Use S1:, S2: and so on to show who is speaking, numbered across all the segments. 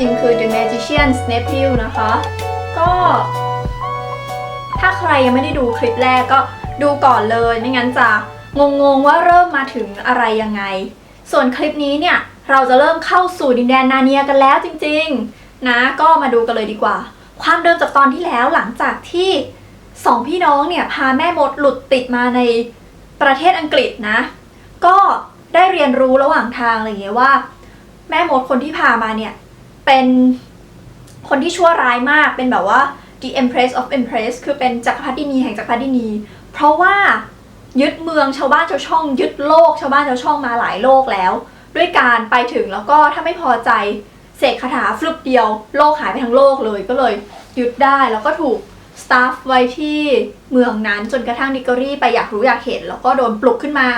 S1: จริงๆคือ The Magician's Nephew นะคะ ก็ ถ้าใครยังไม่ได้ดูคลิปแรกก็ดูก่อนเลย ไม่งั้นจะงงๆว่าเริ่มมาถึงอะไรยังไง ส่วนคลิปนี้เนี่ย เราจะเริ่มเข้าสู่ดินแดนนาเนียกันแล้วจริงๆ นะ ก็มาดูกันเลยดีกว่า ความเดิมจากตอนที่แล้วหลังจากที่สองพี่น้องเนี่ย พาแม่มดหลุดติดมาในประเทศอังกฤษนะ ก็ได้เรียนรู้ระหว่างทางอะไรเงี้ยว่า แม่มดคนที่พามาเนี่ย เป็นคนที่ชั่วร้ายมาก เป็นแบบว่า the empress of empress คือเป็นจักรพรรดินีแห่งจักรพรรดินี เพราะว่ายึดเมืองชาวบ้านชาวช่อง ยึดโลกชาวบ้านชาวช่องมาหลายโลกแล้ว ด้วยการไปถึงแล้วก็ถ้าไม่พอใจเสกคาถาฟลุปเดียว โลกหายไปทั้งโลกเลยก็เลยยึดได้แล้วก็ถูกสตาฟไว้ที่เมืองนั้นจนกระทั่งดิกอรี่ไปอยากรู้อยากเห็น แล้วก็โดนปลุกขึ้นมา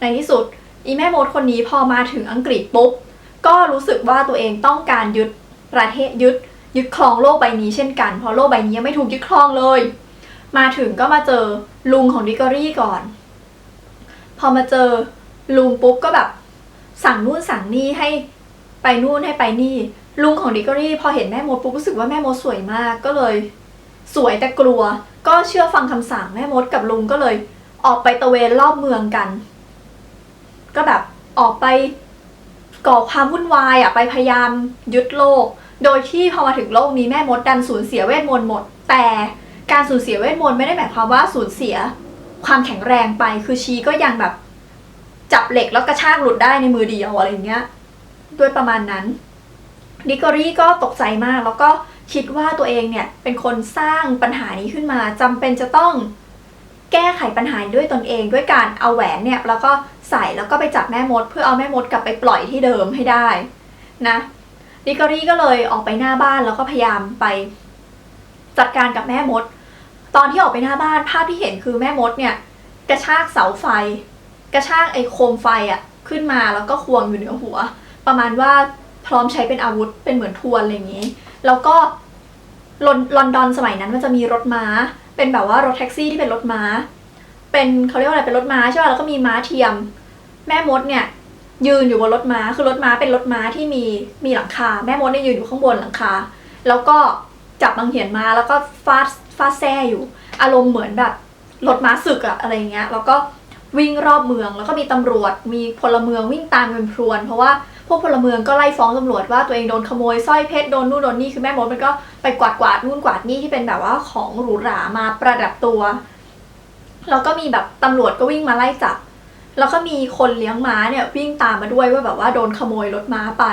S1: ในที่สุดอีแม่มดคนนี้พอมาถึงอังกฤษปุ๊บ ก็รู้สึกว่าตัวเองต้องการยึดประเทศยึดยึดครองโลกใบนี้เช่นกัน เพราะโลกใบนี้ยังไม่ถูกยึดครองเลย มาถึงก็มาเจอลุงของดิกอรี่ก่อน พอมาเจอลุงปุ๊บก็แบบสั่งนู่นสั่งนี่ให้ไปนู่นให้ไปนี่ ลุงของดิกอรี่พอเห็นแม่มดปุ๊บรู้สึกว่าแม่มดสวยมากก็เลย สวยแต่กลัว ก็เชื่อฟังคำสั่งแม่มดกับลุงก็เลย ออกไปตะเวนรอบเมืองกัน ก็แบบออกไป ก่อความวุ่นวายอะไปพยายามยึดโลก โดยที่พอมาถึงโลกนี้แม่มดดันสูญเสียเวทมนต์หมด แต่การสูญเสียเวทมนต์ไม่ได้หมายความว่าสูญเสียความแข็งแรงไปคือชีก็ยังแบบ จับเหล็กแล้วกระชากหลุดได้ในมือเดียวอะไรอย่างเงี้ย ด้วยประมาณนั้นดิกอรี่ก็ตกใจมากแล้วก็คิดว่าตัวเองเนี่ยเป็นคนสร้างปัญหานี้ขึ้นมาจำเป็นจะต้องแก้ไขปัญหาด้วยตนเองด้วยการเอาแหวนเนี่ยแล้วก็ ใส่แล้วก็ไปจับแม่มด เพื่อเอาแม่มดกลับไปปล่อยที่เดิมให้ได้นะดิกอรี่ก็เลยออกไปหน้าบ้านแล้วก็พยายามไปจัดการกับแม่มด ตอนที่ออกไปหน้าบ้านภาพที่เห็นคือแม่มดเนี่ย กระชากเสาไฟ กระชากไอ้โคมไฟอะขึ้นมาแล้วก็ควงอยู่เหนือหัว ประมาณว่าพร้อมใช้เป็นอาวุธเป็นเหมือนทวนอะไรอย่างนี้ แล้วก็ลอนลอนดอนสมัยนั้นมันจะมีรถม้า เป็นแบบว่ารถแท็กซี่ที่เป็นรถม้า เป็นเขาเรียกว่าอะไรเป็นรถม้าใช่ป่ะแล้วก็มีม้าเทียม แม่มดเนี่ย ยืนอยู่บนรถม้าคือรถม้าเป็นรถม้าที่มีมีหลังคา แม่มดเนี่ยยืนอยู่ข้างบนหลังคา แล้วก็จับบังเหียนมาแล้วก็ฟาดฟาดแซ่อยู่ อารมณ์เหมือนแบบรถม้าศึกอะอะไรเงี้ยแล้วก็วิ่งรอบเมืองแล้วก็มีตำรวจมีพลเมืองวิ่งตามเป็นพรวน เพราะว่าพวกพลเมืองก็ไล่ฟ้องตำรวจว่าตัวเองโดนขโมยสร้อยเพชรโดนนู่นโดนนี่คือแม่มดมันก็ไปกวาดกวาดนู่นกวาดนี่ที่เป็นแบบว่าของหรูหรามาประดับตัว แล้วก็มีแบบตำรวจก็วิ่งมาไล่จับ แล้วก็มีคนเลี้ยงม้าเนี่ยวิ่งตามมาด้วยว่าแบบว่าโดนขโมยรถม้าไป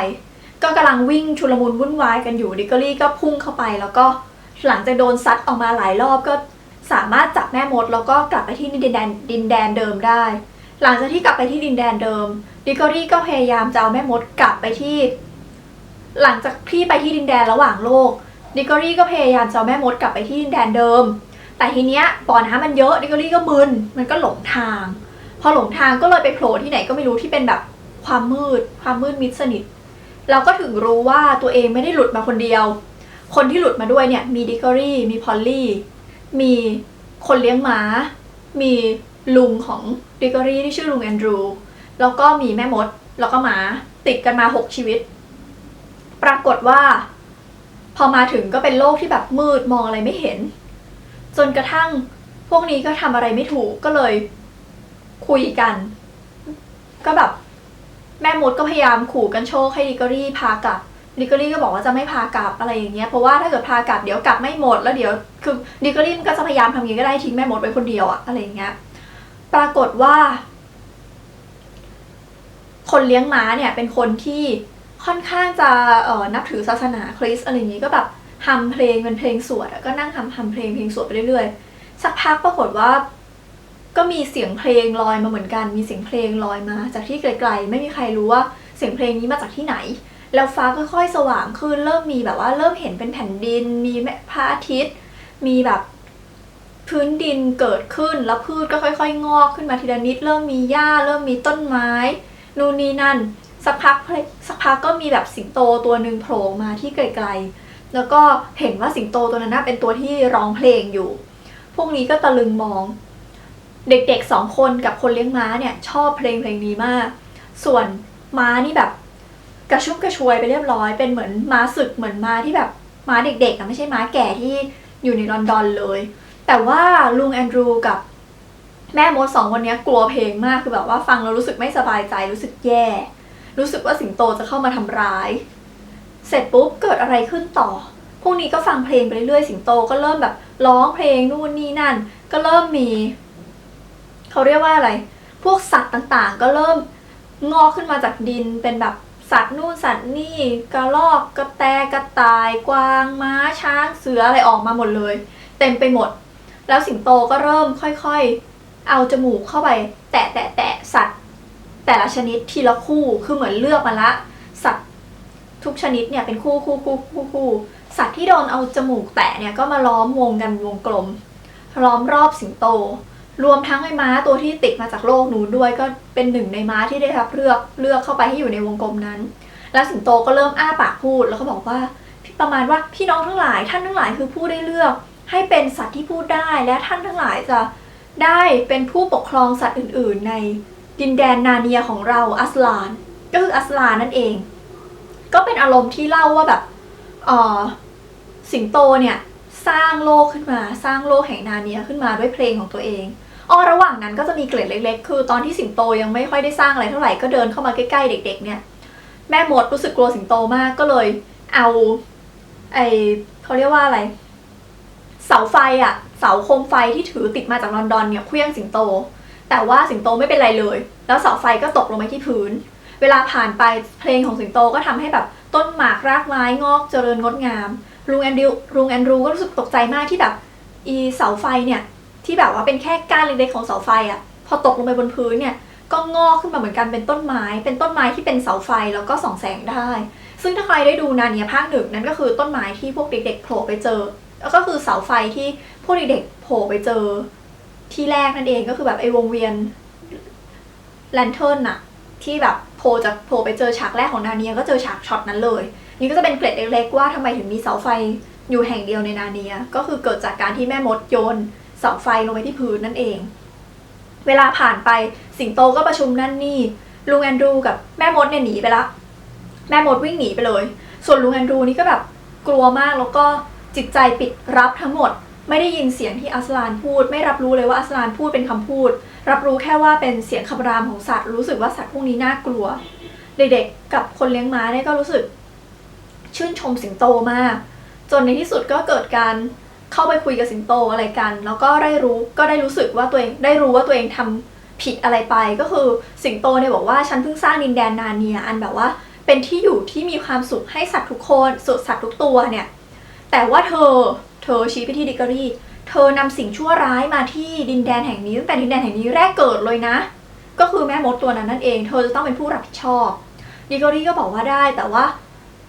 S1: ก็กำลังวิ่งชุลมุนวุ่นวายกันอยู่ดิกอรี่ก็พุ่งเข้าไป แล้วก็หลังจากโดนซัดออกมาหลายรอบก็สามารถจับแม่มด แล้วก็กลับไปที่ดินแดนดินแดนเดิมได้ หลังจากที่กลับไปที่ดินแดนเดิมดิกอรี่ก็พยายามจะเอาแม่มดกลับไปที่ หลังจากที่ไปที่ดินแดนระหว่างโลกดิกอรี่ก็พยายามจะเอาแม่มดกลับไปที่ดินแดนเดิม แต่ทีเนี้ยบ่อน้ำมันเยอะดิกอรี่ก็มึนมันก็หลงทาง พอหลงทางก็เลยไปโผล่ที่ไหนก็ไม่รู้ที่เป็นแบบความมืด ความมืดมิดสนิท เราก็ถึงรู้ว่าตัวเองไม่ได้หลุดมาคนเดียว คนที่หลุดมาด้วยเนี่ยมีดิกอรี่มีพอลลี่มีคนเลี้ยงหมา มีลุงของดิกอรี่ที่ชื่อลุงแอนดรูแล้วก็มีแม่มด แล้วก็หมาติดกันมาหกชีวิต ปรากฏว่า พอมาถึงก็เป็นโลกที่แบบมืดมองอะไรไม่เห็น จนกระทั่งพวกนี้ก็ทำอะไรไม่ถูกก็เลยคุยกัน ก็แบบ แม่มดก็พยายามขู่กันโชคให้ดิกอรี่พากลับดิกอรี่ก็บอกว่าจะไม่พากลับอะไรอย่างเงี้ยเพราะว่าถ้าเกิดพากลับเดี๋ยวกลับไม่หมดแล้วเดี๋ยวคือดิกอรี่มันก็จะพยายามทำยังไงก็ได้ทิ้งแม่มดไว้คนเดียวอะอะไรอย่างเงี้ยปรากฏว่า คนเลี้ยงม้าเนี่ยเป็นคนที่ค่อนข้างจะเออนับถือศาสนาคริสต์อะไรอย่างงี้ก็แบบ ทำเพลงเป็นเพลงสวดก็นั่งทำทำเพลงเพลงสวดไปเรื่อยๆ สักพักปรากฏว่า ก็มีเสียงเพลงลอยมาเหมือนกัน มีเสียงเพลงลอยมา จากที่ไกลๆ ไม่มีใครรู้ว่าเสียงเพลงนี้มาจากที่ไหน แล้วฟ้าค่อยๆสว่างขึ้นเริ่มมีแบบว่าเริ่มเห็นเป็นแผ่นดิน มีพระอาทิตย์ มีแบบพื้นดินเกิดขึ้นแล้วพืชก็ค่อย ๆ งอกขึ้นมาทีละนิด เริ่มมีหญ้า เริ่มมีต้นไม้ นู่นนี่นั่น สักพักสักพักก็มีแบบสิงโตตัวหนึ่งโผล่มาที่ไกลๆ แล้วก็เห็นว่าสิงโตตัวนั้นเป็นตัวที่ร้องเพลงอยู่ พวกนี้ก็ตะลึงมอง เด็กๆสองคนกับคนเลี้ยงม้าเนี่ยชอบเพลงเพลงนี้มาก ส่วนม้านี่แบบกระชุ่มกระชวยไปเรียบร้อยเป็นเหมือนม้าศึกเหมือนม้าที่แบบม้าเด็กๆอะไม่ใช่ม้าแก่ที่อยู่ในลอนดอนเลย แต่ว่าลุงแอนดรูกับแม่มดสองคนนี้กลัวเพลงมากคือแบบว่าฟังแล้วรู้สึกไม่สบายใจรู้สึกแย่ รู้สึกว่าสิงโตจะเข้ามาทำร้าย เสร็จปุ๊บเกิดอะไรขึ้นต่อ พวกนี้ก็ฟังเพลงไปเรื่อยๆ สิงโตก็เริ่มแบบร้องเพลงนู่นนี่นั่น ก็เริ่มมี เขาเรียกว่าอะไร พวกสัตว์ต่างๆ ก็เริ่มงอกขึ้นมาจากดินเป็นแบบสัตว์นู่นสัตว์นี่กระรอกกระแตกระต่าย กวางม้าช้างเสืออะไรออกมาหมดเลย เต็มไปหมด แล้วสิงโตก็เริ่มค่อยๆ เอาจมูกเข้าไป แตะแตะแตะสัตว์ แต่ละชนิดทีละคู่คือเหมือนเลือกมาละ ทุกชนิดเนี่ยเป็นคู่คู่คู่คู่คู่สัตว์ที่โดนเอาจมูกแตะเนี่ยก็มาล้อมวงกันวงกลม ล้อมรอบสิงโต รวมทั้งไอ้ม้าตัวที่ติดมาจากโลกนู้นด้วยก็เป็นหนึ่งในม้าที่ได้รับเลือกเลือกเข้าไปให้อยู่ในวงกลมนั้น แล้วสิงโตก็เริ่มอ้าปากพูดแล้วก็บอกว่าประมาณว่าพี่น้องทั้งหลายท่านทั้งหลายคือผู้ได้เลือก ให้เป็นสัตว์ที่พูดได้และท่านทั้งหลายจะได้เป็นผู้ปกครองสัตว์อื่น ๆ ในดินแดนนาเนียของเราอัสลาน ก็คืออัสลานนั่นเอง ก็เป็นอารมณ์ที่เล่าว่าแบบเออสิงโตเนี่ยสร้างโลกขึ้นมาสร้างโลกแห่งนาเนียขึ้นมาด้วยเพลงของตัวเองอ้อระหว่างนั้นก็จะมีเกล็ดเล็กๆ คือตอนที่สิงโตยังไม่ค่อยได้สร้างอะไรเท่าไหร่ก็เดินเข้ามาใกล้ๆเด็ก ๆ เนี่ย แม่หมดรู้สึกกลัวสิงโตมากก็เลย เอาไอเขาเรียกว่าอะไร เสาไฟอะเสาโคมไฟที่ถือติดมาจากลอนดอนเนี่ยเคลี้ยงสิงโต แต่ว่าสิงโตไม่เป็นไรเลย แล้วเสาไฟก็ตกลงไปที่พื้น เวลาผ่านไปเพลงของสิงโตก็ทำให้แบบต้นหมากรากไม้งอกเจริญงดงามลุงแอนดิวลุงแอนดรูก็รู้สึกตกใจมากที่แบบอีเสาไฟเนี่ยที่แบบว่าเป็นแค่ก้านเล็กๆของเสาไฟอะพอตกลงไปบนพื้นเนี่ยก็งอกขึ้นมาเหมือนกันเป็นต้นไม้ เป็นต้นไม้ที่เป็นเสาไฟแล้วก็ส่องแสงได้ ซึ่งถ้าใครได้ดูนาเนียภาคหนึ่งนั่นก็คือต้นไม้ที่พวกเด็กๆโผล่ไปเจอ แล้วก็คือเสาไฟที่พวกเด็กๆโผล่ไปเจอ ที่แรกนั่นเองก็คือแบบไอ้วงเวียนแลนเทิร์นอะที่แบบ ล่จากโผล่ไปเจอฉากแรกของนาเนียก็เจอฉากช็อตนั้นเลย นี่ก็จะเป็นเกร็ดเล็กๆว่าทำไมถึงมีเสาไฟอยู่แห่งเดียวในนาเนีย ก็คือเกิดจากการที่แม่มดโยนเสาไฟลงไปที่พื้นนั่นเอง เวลาผ่านไปสิงโตก็ประชุมนั่นนี่ลุงแอนดรูกับแม่มดเนี่ยหนีไปละแม่มดวิ่งหนีไปเลย ส่วนลุงแอนดรูนี่ก็แบบกลัวมากแล้วก็จิตใจปิดรับทั้งหมด ไม่ได้ยินเสียงที่อัสลานพูด ไม่รับรู้เลยว่าอัสลานพูดเป็นคำพูด รับรู้แค่ว่าเป็นเสียงคำรามของสัตว์รู้สึกว่าสัตว์พวกนี้น่ากลัว เด็กๆกับคนเลี้ยงม้าเนี่ยก็รู้สึก ชื่นชมสิงโตมาก จนในที่สุดก็เกิดการเข้าไปคุยกับสิงโตอะไรกัน แล้วก็ได้รู้ก็ได้รู้สึกว่าตัวเองได้รู้ว่าตัวเองทำผิดอะไรไปก็คือสิงโตเนี่ยบอกว่าฉันเพิ่งสร้างดินแดนนาเนียอันแบบว่า เป็นที่อยู่ที่มีความสุขให้สัตว์ทุกคนสุดสัตว์ทุกตัวเนี่ยแต่ว่าเธอเธอชี้ไปที่ดิกอรี่ เธอนำสิ่งชั่วร้ายมาที่ดินแดนแห่งนี้ตั้งแต่ดินแดนแห่งนี้แรกเกิดเลยนะ ก็คือแม่มดตัวนั้นนั่นเอง เธอจะต้องเป็นผู้รับผิดชอบดิกอรี่ก็บอกว่าได้แต่ว่า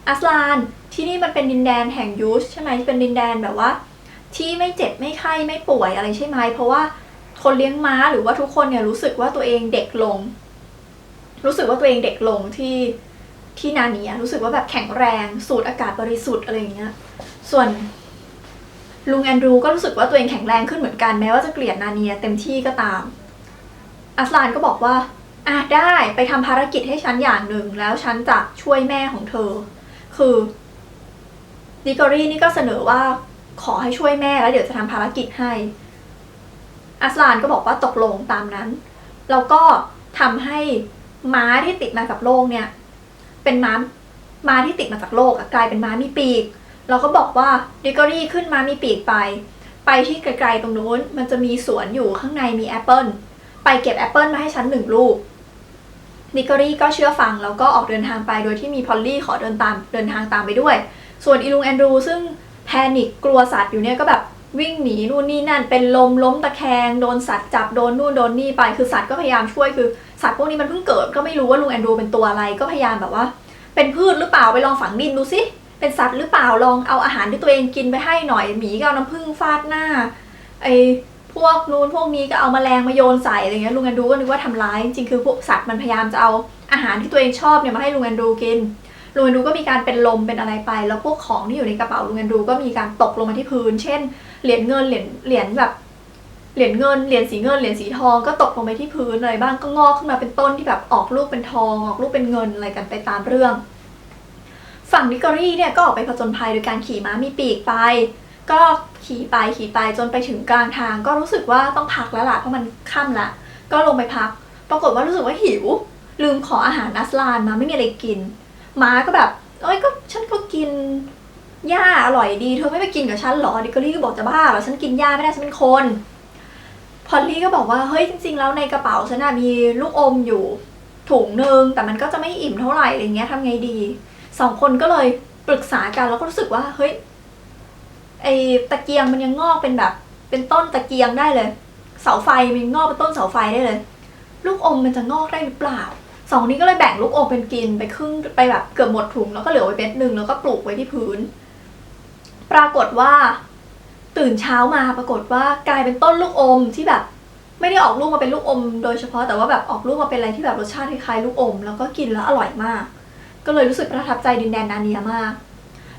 S1: อัสลานที่นี่มันเป็นดินแดนแห่งยูชใช่ไหมเป็นดินแดนแบบว่า ที่ไม่เจ็บไม่ไข้ไม่ป่วยอะไรใช่ไหมเพราะว่าคนเลี้ยงม้าหรือว่าทุกคนเนี่ยรู้สึกว่าตัวเองเด็กลง รู้สึกว่าตัวเองเด็กลงที่ที่นาเนียรู้สึกว่าแบบแข็งแรงสูดอากาศบริสุทธิ์อะไรอย่างเงี้ยส่วน ลุงแอนดรูก็รู้สึกว่าตัวเองแข็งแรงขึ้นเหมือนกันแม้ว่าจะเกลียดนาเนียเต็มที่ก็ตาม อัสลานก็บอกว่าอะได้ไปทำภารกิจให้ฉันอย่างหนึ่ง แล้วฉันจะช่วยแม่ของเธอ คือดิกอรี่นี่ก็เสนอว่าขอให้ช่วยแม่แล้วเดี๋ยวจะทำภารกิจให้ อัสลานก็บอกว่าตกลงตามนั้น แล้วก็ทำให้ม้าที่ติดมากับโลกเนี่ย เป็นม้าม้าที่ติดมาจากโลกกลายเป็นม้ามีปีก เราก็บอกว่าดิกอรี่ขึ้นมามีปีกไป ไปที่ไกลๆตรงนู้นมันจะมีสวนอยู่ข้างในมีแอปเปิลไปเก็บแอปเปิลมาให้ฉันหนึ่งลูกดิกอรี่ก็เชื่อฟังแล้วก็ออกเดินทางไปโดยที่มีพอลลี่ขอเดินตามเดินทางตามไปด้วย ส่วนอีลุงแอนดรูซึ่งแพนิคกลัวสัตว์อยู่เนี่ยก็แบบวิ่งหนีนู่นนี่นั่นเป็นลมล้มตะแคงโดนสัตว์จับโดนนู่นโดนนี่ไปคือสัตว์ก็พยายามช่วยคือสัตว์พวกนี้มันเพิ่งเกิดก็ไม่รู้ว่าลุงแอนดรูเป็นตัวอะไรก็พยายามแบบว่า เป็นพืชหรือเปล่าไปลองฝังดินดูสิ เป็นสัตว์หรือเปล่าลองเอาอาหารที่ตัวเองกินไปให้หน่อยหมีก็เอาน้ำผึ้งฟาดหน้าไอพวกนู้นพวกนี้ก็เอามาแมลงมาโยนใส่อะไรเงี้ยลุงแอนดูก็นึกว่าทำร้ายจริงๆคือพวกสัตว์มันพยายามจะเอาอาหารที่ตัวเองชอบเนี่ยมาให้ลุงแอนดูกินลุงแอนดูก็มีการเป็นลมเป็นอะไรไป แล้วพวกของที่อยู่ในกระเป๋าลุงแอนดูก็มีการตกลงมาที่พื้น เช่นเหรียญเงินเหรียญเหรียญแบบเหรียญเงินเหรียญสีเงินเหรียญสีทองก็ตกลงไปที่พื้นอะไรบ้างก็งอกขึ้นมาเป็นต้นที่แบบออกลูกเป็นทองออกลูกเป็นเงินอะไรกันไปตามเรื่อง ฝั่งดิกอรี่เนี่ยก็ออกไปผจญภัยโดยการขี่ม้ามีปีกไป ก็ขี่ไปขี่ไปจนไปถึงกลางทาง ก็รู้สึกว่าต้องพักแล้วล่ะเพราะมันค่ำละก็ลงไปพัก ปรากฏว่ารู้สึกว่าหิว ลืมขออาหารนัสลานมาไม่มีอะไรกิน ม้าก็แบบเอ้ยก็ฉันก็กินหญ้าอร่อยดีเธอไม่ไปกินกับฉันหรอดิกอรี่ก็บอกจะบ้าเหรอฉันกินหญ้าไม่ได้ฉันเป็นคนพอลลี่ก็บอกว่าเฮ้ยจริงๆแล้วในกระเป๋าฉันน่ะมีลูกอมอยู่ถุงหนึ่งแต่มันก็จะไม่อิ่มเท่าไหร่อะไรเงี้ยทำไงดี สองคนก็เลยปรึกษากันแล้วก็รู้สึกว่าเฮ้ยไอตะเกียงมันยังงอกเป็นแบบ เป็นต้นตะเกียงได้เลย เสาไฟมันงงอกเป็นต้นเสาไฟได้เลย ลูกอมมันจะงอกได้หรือเปล่าสองนี้ก็เลยแบ่งลูกอมเป็นกินไปครึ่งไปแบบเกือบหมดถุงแล้วก็เหลือไว้เม็ดหนึ่งแล้วก็ปลูกไว้ที่พื้น ปรากฏว่า ตื่นเช้ามาปรากฏว่ากลายเป็นต้นลูกอมที่แบบ ไม่ได้ออกลูกมาเป็นลูกอม โดยเฉพาะแต่ว่าแบบออกลูกมาเป็นอะไรที่แบบรสชาติคล้ายๆลูกอม แล้วก็กินแล้วอร่อยมาก ก็เลยรู้สึกประทับใจดินแดนนาเนียมาก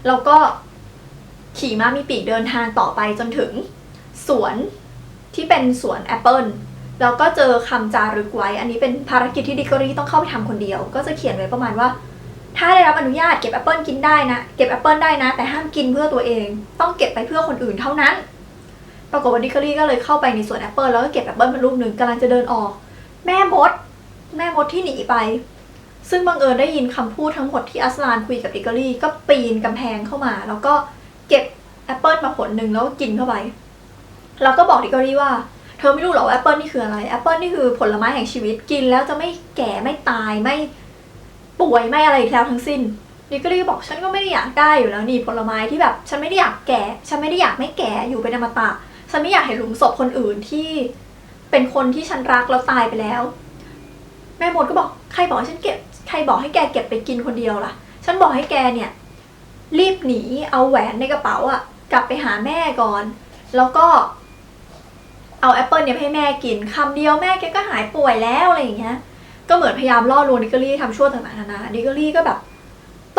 S1: แล้วก็ขี่ม้ามีปีกเดินทางต่อไปจนถึงสวนที่เป็นสวนแอปเปิลแล้วก็เจอคำจารึกไว้ อันนี้เป็นภารกิจที่ดิกอรี่ต้องเข้าไปทำคนเดียว ก็จะเขียนไว้ประมาณว่า ถ้าได้รับอนุญาตเก็บแอปเปิลกินได้นะ เก็บแอปเปิลได้นะ แต่ห้ามกินเพื่อตัวเอง ต้องเก็บไปเพื่อคนอื่นเท่านั้น ปรากฏว่าดิกอรี่ก็เลยเข้าไปในสวนแอปเปิลแล้วก็เก็บแอปเปิลเป็นลูกหนึ่งกำลังจะเดินออก แม่มด แม่มดที่หนีไป ซึ่งบังเอิญได้ยินคำพูดทั้งหมดที่อัสลานคุยกับดิกอรี่ก็ปีนกำแพงเข้ามา แล้วก็เก็บแอปเปิลมาผลหนึ่งแล้วก็กินเข้าไป แล้วก็บอกดิกอรี่ว่า เธอไม่รู้หรอว่าแอปเปิลนี่คืออะไรแอปเปิลนี่คือผลไม้แห่งชีวิตกินแล้วจะไม่แก่ไม่ตายไม่ป่วยไม่อะไรอีกแล้วทั้งสิ้นดิกอรี่บอกฉันก็ไม่ได้อยากได้อยู่แล้วนี่ผลไม้ที่แบบ ฉันไม่ได้อยากแก่ ฉันไม่ได้อยากไม่แก่อยู่เป็นอมตะ ฉันไม่อยากเห็นหลุมศพคนอื่นที่เป็นคนที่ฉันรักแล้วตายไปแล้ว แม่มดก็บอกใครบอกฉันเก็บ ใครบอกให้แกเก็บไปกินคนเดียวล่ะ ฉันบอกให้แกเนี่ย รีบหนีเอาแหวนในกระเป๋าอะกลับไปหาแม่ก่อน แล้วก็ เอาแอปเปิลเนี่ยให้แม่กินคำเดียวแม่แกก็หายป่วยแล้วอะไรอย่างเงี้ย ก็เหมือนพยายามล่อลวงดิกอรี่ทำชั่วต่างๆนานาดิกอรี่ก็แบบ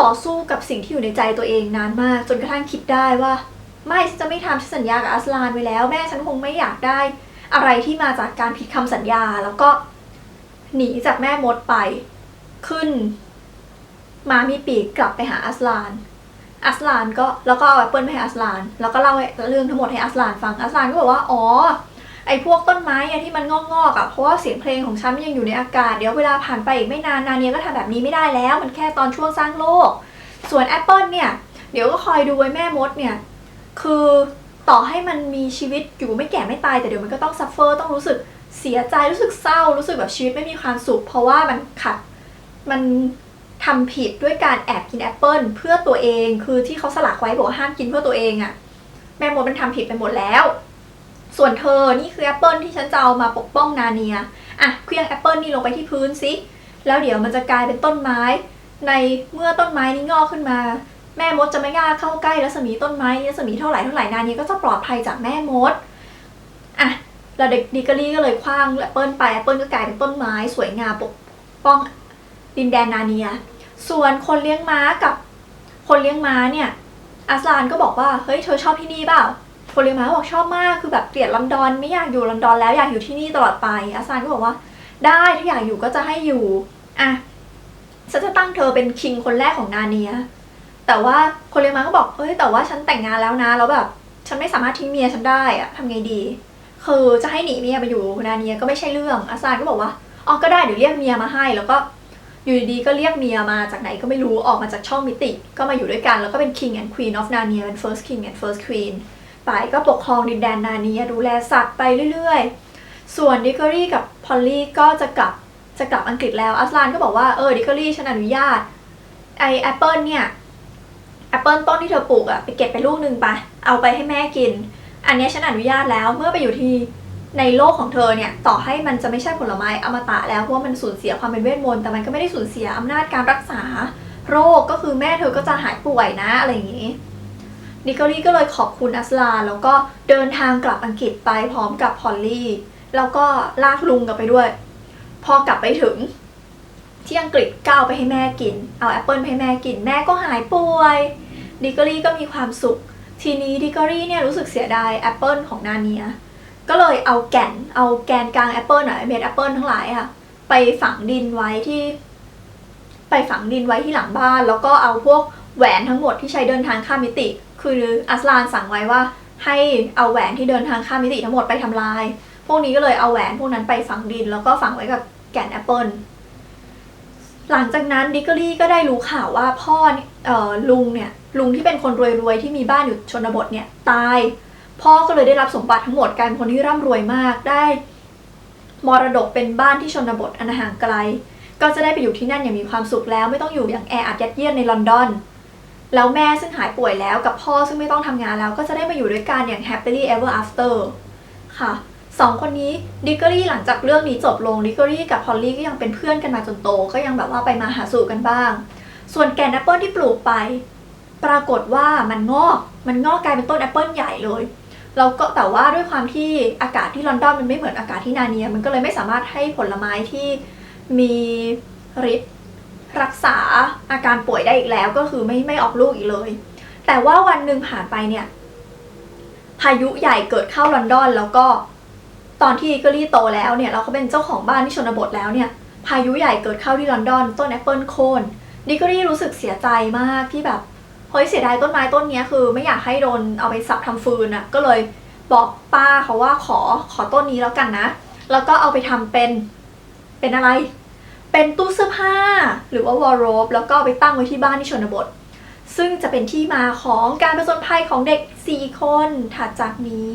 S1: ต่อสู้กับสิ่งที่อยู่ในใจตัวเองนานมาก จนกระทั่งคิดได้ว่า ไม่ฉันจะไม่ทำฉันสัญญากับอัสลานไว้แล้ว แม่ฉันคงไม่อยากได้ อะไรที่มาจากการผิดคำสัญญาแล้วก็หนีจากแม่มดไป ขึ้น มามีปีกกลับไปหาอัสลาน อัสลานก็แล้วก็เอาแอปเปิลไปให้อัสลาน แล้วก็เล่าเรื่องทั้งหมดให้อัสลานฟัง อัสลานก็บอกว่า อ๋อ ไอ้พวกต้นไม้อะที่มันงอกๆอะเพราะว่าเสียงเพลงของฉันยังอยู่ในอากาศ เดี๋ยวเวลาผ่านไปอีกไม่นานนาเนียก็ทำแบบนี้ไม่ได้แล้ว มันแค่ตอนช่วงสร้างโลก ส่วนแอปเปิลเนี่ย เดี๋ยวก็คอยดูไว้แม่มดเนี่ย คือต่อให้มันมีชีวิตอยู่ไม่แก่ไม่ตาย แต่เดี๋ยวมันก็ต้องซัฟเฟอร์ต้องรู้สึกเสียใจรู้สึกเศร้ารู้สึกแบบชีวิตไม่มีความสุข เพราะว่ามันขัด มันทำผิดด้วยการแอบกินแอปเปิลเพื่อตัวเอง คือที่เขาสลักไว้บอกว่าห้ามกินเพื่อตัวเองอะแม่มดมันทำผิดไปหมดแล้ว ส่วนเธอนี่คือแอปเปิลที่ฉันจะเอามาปกป้องนาเนียอะเคลื่องแอปเปิลนี่ลงไปที่พื้นสิแล้วเดี๋ยวมันจะกลายเป็นต้นไม้ ในเมื่อต้นไม้นี้งอกขึ้นมา แม่มดจะไม่กล้าเข้าใกล้รัศมีต้นไม้รัศมีเท่าไหร่เท่าไหร่นานี้ก็จะปลอดภัยจากแม่มดอะแล้วเด็กดิกรี่ก็เลยคว้างแอปเปิลไปแอปเปิลก็กลายเป็นต้นไม้สวยงามปกป้อง ดินแดนนาเนีย ส่วนคนเลี้ยงม้ากับคนเลี้ยงม้าเนี่ยอาสลานก็บอกว่าเฮ้ยเธอชอบที่นี่เปล่าคนเลี้ยงม้าบอกชอบมากคือแบบเกลียดลอนดอนไม่อยากอยู่ลอนดอนแล้วอยากอยู่ที่นี่ตลอดไปอาสลานก็บอกว่า ได้ถ้าอยากอยู่ก็จะให้อยู่อะฉันจะตั้งเธอเป็นคิงคนแรกของนาเนีย แต่ว่าคนเลี้ยงม้าก็บอกเอ้ยแต่ว่าฉันแต่งงานแล้วนะแล้วแบบฉันไม่สามารถทิ้งเมียฉันได้อะทำไงดี คือจะให้หนีเมียไปอยู่นาเนียก็ไม่ใช่เรื่องอาซานก็บอกว่าอ๋อก็ได้เดี๋ยวเรียกเมียมาให้แล้วก็ อยู่ดีๆก็เรียกเมียมาจากไหนก็ไม่รู้ออกมาจากช่องมิติ ก็มาอยู่ด้วยกันแล้วก็เป็น king and queen of Narnia เป็น first king and first queen ไปก็ปกครองดินแดนนาเนียดูแลสัตว์ไปเรื่อยๆ ส่วนดิกอรี่กับพอลลี่ก็จะกลับจะกลับอังกฤษแล้วอัสลานก็บอกว่าเออดิกอรี่ฉันอนุญาตไอแอปเปิลเนี่ยแอปเปิลต้นที่เธอปลูกอะไปเก็บไปลูกหนึ่งไปเอาไปให้แม่กิน อันนี้ฉันอนุญาตแล้วเมื่อไปอยู่ที่ ในโลกของเธอเนี่ยต่อให้มันจะไม่ใช่ผลไม้อมตะแล้วเพราะว่ามันสูญเสียความเป็นเวทมนต์แต่มันก็ไม่ได้สูญเสียอำนาจการรักษา โรคก็คือแม่เธอก็จะหายป่วยนะอะไรอย่างนี้นิกอรี่ก็เลยขอบคุณอัสลาแล้วก็เดินทางกลับอังกฤษไปพร้อมกับพอลลี่แล้วก็ลากลุงกลับไปด้วย พอกลับไปถึง ที่อังกฤษก็เอาไปให้แม่กิน เอาแอปเปิลไปให้แม่กินแม่ก็หายป่วยดิกอรี่ก็มีความสุข ทีนี้ดิกอรี่เนี่ยรู้สึกเสียดายแอปเปิลของนาเนีย ก็เลยเอาแก่นเอาแกนกลางแอปเปิลหน่อยเม็ดแอปเปิลทั้งหลายอะไปฝังดินไว้ที่ ไปฝังดินไว้ที่หลังบ้าน แล้วก็เอาพวกแหวนทั้งหมดที่ใช้เดินทางข้ามมิติ คืออัสลานสั่งไว้ว่า ให้เอาแหวนที่เดินทางข้ามมิติทั้งหมดไปทำลาย พวกนี้ก็เลยเอาแหวนพวกนั้นไปฝังดิน แล้วก็ฝังไว้กับแก่นแอปเปิลหลังจากนั้นดิกเกอรี่ก็ได้รู้ข่าวว่าพ่อ,ออลุงเนี่ยลุงที่เป็นคนรวยๆที่มีบ้านอยู่ชนบทเนี่ยตาย พ่อก็เลยได้รับสมบัติทั้งหมดกลายเป็นคนที่ร่ำรวยมากได้มรดกเป็นบ้านที่ชนบทอันห่างไกล ก็จะได้ไปอยู่ที่นั่นอย่างมีความสุขแล้วไม่ต้องอยู่อย่างแออัดยัดเยียดในลอนดอน แล้วแม่ซึ่งหายป่วยแล้วกับพ่อซึ่งไม่ต้องทำงานแล้ว ก็จะได้มาอยู่ด้วยกันอย่าง happily ever after ค่ะสองคนนี้ดิกเกอรี่หลังจากเรื่องนี้จบลงดิกเกอรี่กับพอลลี่ก็ยังเป็นเพื่อนกันมาจนโต ก็ยังแบบว่าไปมาหาสู่กันบ้าง ส่วนแกนแอปเปิลที่ปลูกไป ปรากฏว่ามันงอก มันงอกกลายเป็นต้นแอปเปิลใหญ่เลย แล้วก็แต่ว่าด้วยความที่อากาศที่ลอนดอนมันไม่เหมือนอากาศที่นาเนีย มันก็เลยไม่สามารถให้ผลไม้ที่มีฤทธิ์รักษาอาการป่วยได้อีกแล้วก็คือไม่ไม่ออกลูกอีกเลย แต่ว่าวันหนึ่งผ่านไปเนี่ย พายุใหญ่เกิดเข้าลอนดอนแล้วก็ตอนที่ดิกอรี่โตแล้วเนี่ยเราก็เป็นเจ้าของบ้านที่ชนบทแล้วเนี่ย พายุใหญ่เกิดเข้าที่ลอนดอน ต้นแอปเปิลโค่นดิกเกอรี่รู้สึกเสียใจมากที่แบบ เฮ้ยเสียดายต้นไม้ต้นนี้คือ ไม่อยากให้โดนเอาไปสับทำฟืนอะ่ะก็เลยบอกป้าเขาว่าขอขอต้นนี้แล้วกันนะ แล้วก็เอาไปทำเป็นเป็นอะไร เป็นตู้เสื้อผ้า หรือว่าวอลโรบแล้วก็ไปตั้งไว้ที่บ้านที่ชนบท ซึ่งจะเป็นที่มาของการผจญภัยของเด็ก 4 คนถัดจากนี้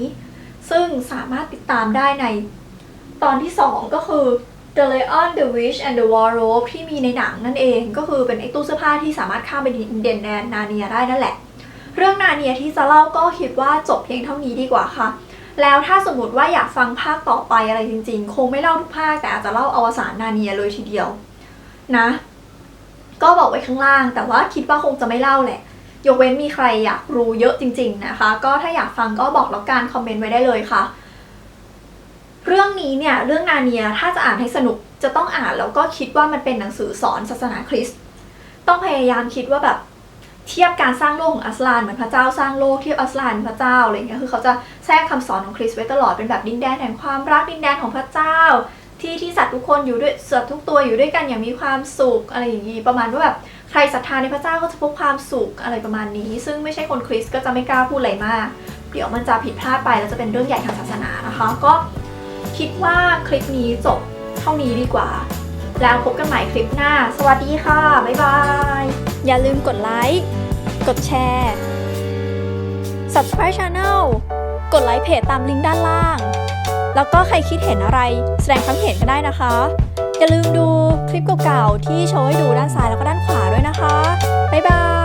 S1: ซึ่งสามารถติดตามได้ใน ตอนที่ 2 ก็คือ The Lion the Witch and the Wardrobe ที่มีในหนังนั่นเองก็คือเป็นไอตู้เสื้อผ้าที่สามารถข้ามไปดินเดนแดนนาเนียได้นั่นแหละ เรื่องนาเนียที่จะเล่าก็คิดว่าจบเพียงเท่านี้ดีกว่าค่ะ แล้วถ้าสมมติว่าอยากฟังภาคต่อไปอะไรจริงๆ คงไม่เล่าทุกภาคแต่อาจจะเล่าอวสานนาเนียเลยทีเดียว นะ ก็บอกไว้ข้างล่าง แต่ว่าคิดว่าคงจะไม่เล่าแหละ ยกเว้นมีใครอยากรู้เยอะจริง ๆนะคะ ก็ถ้าอยากฟังก็บอกแล้วกันคอมเมนต์ไว้ได้เลยค่ะ เรื่องนี้เนี่ยเรื่องนาเนียถ้าจะอ่านให้สนุกจะต้องอ่านแล้วก็คิดว่ามันเป็นหนังสือสอนศาสนาคริสต์ต้องพยายามคิดว่าแบบเทียบการสร้างโลกของอัสลานเหมือนพระเจ้าสร้างโลกเทียบอัสลานพระเจ้าอะไรเงี้ยคือเขาจะแทรกคำสอนของคริสต์ไว้ตลอดเป็นแบบดินแดนแห่งความรักดินแดนของพระเจ้า ที่ที่สัตว์ทุกคนอยู่ด้วยสัตว์ทุกตัวอยู่ด้วยกันอย่างมีความสุขอะไรอย่างนี้ประมาณว่าแบบใครศรัทธาในพระเจ้าก็จะพบความสุขอะไรประมาณนี้ ซึ่งไม่ใช่คนคริสต์ก็จะไม่กล้าพูดอะไรมาก เดี๋ยวมันจะผิดพลาดไปแล้วจะเป็นเรื่องใหญ่ทางศาสนานะคะก็ คิดว่าคลิปนี้จบเท่านี้ดีกว่า แล้วพบกันใหม่คลิปหน้า สวัสดีค่ะ บ๊ายบาย อย่าลืมกดไลค์ กดแชร์ subscribe channel กดไลค์เพจตามลิงก์ด้านล่าง แล้วก็ใครคิดเห็นอะไร แสดงความเห็นก็ได้นะคะ อย่าลืมดูคลิปเก่าๆที่โชว์ให้ดูด้านซ้ายแล้วก็ด้านขวาด้วยนะคะ บ๊ายบาย